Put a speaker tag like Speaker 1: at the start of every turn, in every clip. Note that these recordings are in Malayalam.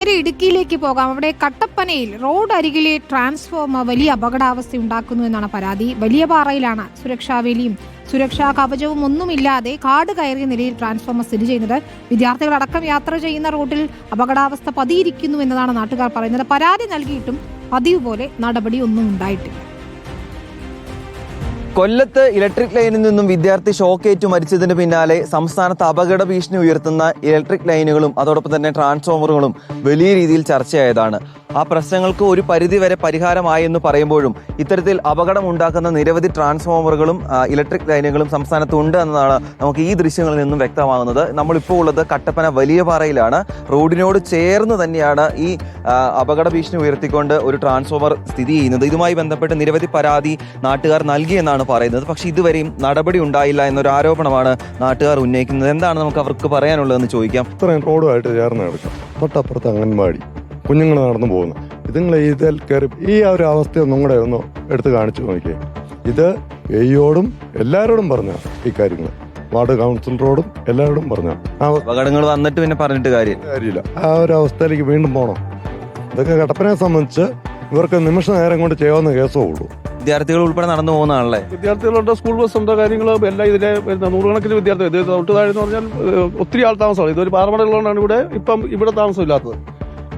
Speaker 1: നേരെ ഇടുക്കിയിലേക്ക് പോകാം. അവിടെ കട്ടപ്പനയിൽ റോഡ് അരികിലെ ട്രാൻസ്ഫോമർ വലിയ അപകടാവസ്ഥ ഉണ്ടാക്കുന്നു എന്നാണ് പരാതി. വലിയ പാറയിലാണ് സുരക്ഷാ വേലിയും സുരക്ഷാ കവചവും ഒന്നുമില്ലാതെ കാട് കയറിയ നിലയിൽ ട്രാൻസ്ഫോമർ സ്ഥിതി ചെയ്യുന്നത്. വിദ്യാർത്ഥികളടക്കം യാത്ര ചെയ്യുന്ന റോഡിൽ അപകടാവസ്ഥ പതിയിരിക്കുന്നു എന്നതാണ് നാട്ടുകാർ പറയുന്നത്. പരാതി നൽകിയിട്ടും പതിവ് പോലെ നടപടി ഒന്നും ഉണ്ടായിട്ടില്ല.
Speaker 2: കൊല്ലത്ത് ഇലക്ട്രിക് ലൈനിൽ നിന്നും വിദ്യാർത്ഥി ഷോക്കേറ്റ് മരിച്ചതിന് പിന്നാലെ സംസ്ഥാനത്ത് അപകട ഭീഷണി ഉയർത്തുന്ന ഇലക്ട്രിക് ലൈനുകളും അതോടൊപ്പം തന്നെ ട്രാൻസ്ഫോമറുകളും വലിയ രീതിയിൽ ചർച്ചയായതാണ്. ആ പ്രശ്നങ്ങൾക്ക് ഒരു പരിധിവരെ പരിഹാരമായി എന്ന് പറയുമ്പോഴും ഇത്തരത്തിൽ അപകടം ഉണ്ടാക്കുന്ന നിരവധി ട്രാൻസ്ഫോമറുകളും ഇലക്ട്രിക് ലൈനുകളും സംസ്ഥാനത്ത് ഉണ്ട് എന്നതാണ് നമുക്ക് ഈ ദൃശ്യങ്ങളിൽ നിന്നും വ്യക്തമാകുന്നത്. നമ്മളിപ്പോൾ ഉള്ളത് കട്ടപ്പന വലിയ പാറയിലാണ്. റോഡിനോട് ചേർന്ന് തന്നെയാണ് ഈ അപകട ഭീഷണി ഉയർത്തിക്കൊണ്ട് ഒരു ട്രാൻസ്ഫോമർ സ്ഥിതി ചെയ്യുന്നത്. ഇതുമായി ബന്ധപ്പെട്ട് നിരവധി പരാതി നാട്ടുകാർ നൽകിയെന്നാണ് പറയുന്നത്. പക്ഷേ ഇതുവരെയും നടപടി ഉണ്ടായില്ല എന്നൊരു ആരോപണമാണ് നാട്ടുകാർ ഉന്നയിക്കുന്നത്. എന്താണ് നമുക്ക് അവർക്ക് പറയാനുള്ളതെന്ന് ചോദിക്കാം.
Speaker 3: ഇത്രയും റോഡുമായിട്ട് ചേർന്ന് കിടക്കാം. തൊട്ടപ്പുറത്ത് അംഗൻവാടി. കുഞ്ഞുങ്ങൾ നടന്നു പോകുന്നു. ഇത് നിങ്ങൾ ഇതിൽ കയറി ഈ ഒരു അവസ്ഥ ഒന്നും കൂടെ ഒന്ന് എടുത്ത് കാണിച്ചു നോക്കിയേ. ഇത് എയ്യോടും എല്ലാവരോടും പറഞ്ഞു ഈ കാര്യങ്ങൾ വാർഡ് കൗൺസിലറോടും എല്ലാവരോടും പറഞ്ഞു. ആ
Speaker 2: അപകടങ്ങൾ വന്നിട്ട് പിന്നെ പറഞ്ഞിട്ട് കാര്യം
Speaker 3: കാര്യമില്ല. ആ ഒരു അവസ്ഥയിലേക്ക് വീണ്ടും പോകണം ഇതൊക്കെ കടപ്പനെ സംബന്ധിച്ച് ഇവർക്ക് നിമിഷ നേരം കൊണ്ട് ചെയ്യാവുന്ന കേസേ ഉള്ളൂ.
Speaker 2: വിദ്യാർത്ഥികൾ ഉൾപ്പെടെ നടന്നു പോകുന്നതാണല്ലേ
Speaker 4: വിദ്യാർത്ഥികളുണ്ട് സ്കൂൾ ബസ് ഉണ്ട് കാര്യങ്ങൾ എല്ലാം ഇതിലെ വരുന്ന നൂറുകണക്കിന് വിദ്യാർത്ഥികൾ. ഇത് തൊട്ട് പറഞ്ഞാൽ ഒത്തിരി ആൾ താമസമാണ്. ഇതൊരു പാറമടയുള്ളതുകൊണ്ടാണ് ഇവിടെ ഇപ്പം ഇവിടെ താമസമില്ലാത്തത്.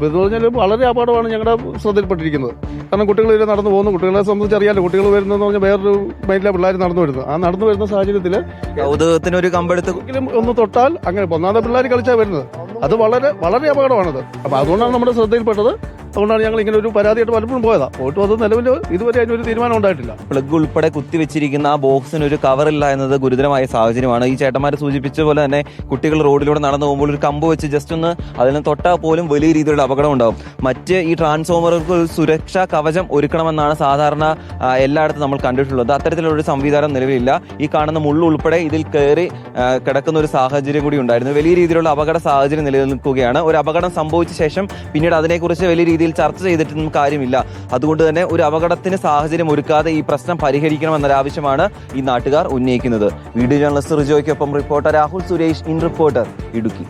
Speaker 4: അപ്പോൾ ഇതെന്ന് പറഞ്ഞാൽ വളരെ അപകടമാണ് ഞങ്ങളുടെ ശ്രദ്ധയിൽപ്പെട്ടിരിക്കുന്നത്. കാരണം കുട്ടികൾ ഇതിൽ നടന്നു പോകുന്നു. കുട്ടികളെ സംബന്ധിച്ച് അറിയാലോ കുട്ടികൾ വരുന്നതെന്ന് പറഞ്ഞാൽ വേറൊരു മൈൻഡിലെ പിള്ളേർ നടന്നു വരുന്നത്. ആ നടന്നു വരുന്ന സാഹചര്യത്തിൽ
Speaker 2: കൗതുകത്തിന് ഒരു കമ്പെടുത്ത്
Speaker 4: ഒന്ന് തൊട്ടാൽ അങ്ങനെ ഒന്നാമത്തെ പിള്ളേർ കളിച്ചാൽ വരുന്നത്. അത് വളരെ വളരെ അപകടമാണത്. അപ്പോൾ അതുകൊണ്ടാണ് നമ്മുടെ ശ്രദ്ധയിൽപ്പെട്ടത്. അതുകൊണ്ടാണ് ഞങ്ങൾ ഇങ്ങനെ ഒരു പരാതിയായിട്ട് പലപ്പോഴും പോയതാ. പോയിട്ട് അത് നിലവിൽ ഇതുവരെ അതിനൊരു തീരുമാനം ഉണ്ടായിട്ടില്ല.
Speaker 2: പ്ലഗ് ഉൾപ്പെടെ കുത്തിവെച്ചിരിക്കുന്ന ആ ബോക്സിന് ഒരു കവറില്ല എന്നത് ഗുരുതരമായ സാഹചര്യമാണ്. ഈ ചേട്ടന്മാർ സൂചിപ്പിച്ച പോലെ തന്നെ കുട്ടികൾ റോഡിലൂടെ നടന്നു പോകുമ്പോൾ ഒരു കമ്പ് വെച്ച് ജസ്റ്റ് ഒന്ന് അതിന് തൊട്ടാൽ പോലും വലിയ രീതിയിലുള്ള അപകടം ഉണ്ടാവും. മറ്റ് ഈ ട്രാൻസ്ഫോമറുകൾക്ക് ഒരു സുരക്ഷാ കവചം ഒരുക്കണമെന്നാണ് സാധാരണ എല്ലായിടത്തും നമ്മൾ കണ്ടിട്ടുള്ളത്. അത്തരത്തിലുള്ള ഒരു സംവിധാനം നിലവിലില്ല. ഈ കാണുന്ന മുള്ളു ഉൾപ്പെടെ ഇതിൽ കയറി കിടക്കുന്ന ഒരു സാഹചര്യം കൂടി ഉണ്ടായിരുന്നു. വലിയ രീതിയിലുള്ള അപകട സാഹചര്യം നിലനിൽക്കുകയാണ്. ഒരു അപകടം സംഭവിച്ച ശേഷം പിന്നീട് അതിനെക്കുറിച്ച് വലിയ രീതിയിൽ ചർച്ച ചെയ്തിട്ടൊന്നും കാര്യമില്ല. അതുകൊണ്ട് തന്നെ ഒരു അപകടത്തിന് സാഹചര്യം ഒരുക്കാതെ ഈ പ്രശ്നം പരിഹരിക്കണമെന്നൊരു ആവശ്യമാണ് ഈ നാട്ടുകാർ ഉന്നയിക്കുന്നത്. Video journalist റിജോയ്ക്കൊപ്പം reporter Rahul Suresh in reporter Idukki.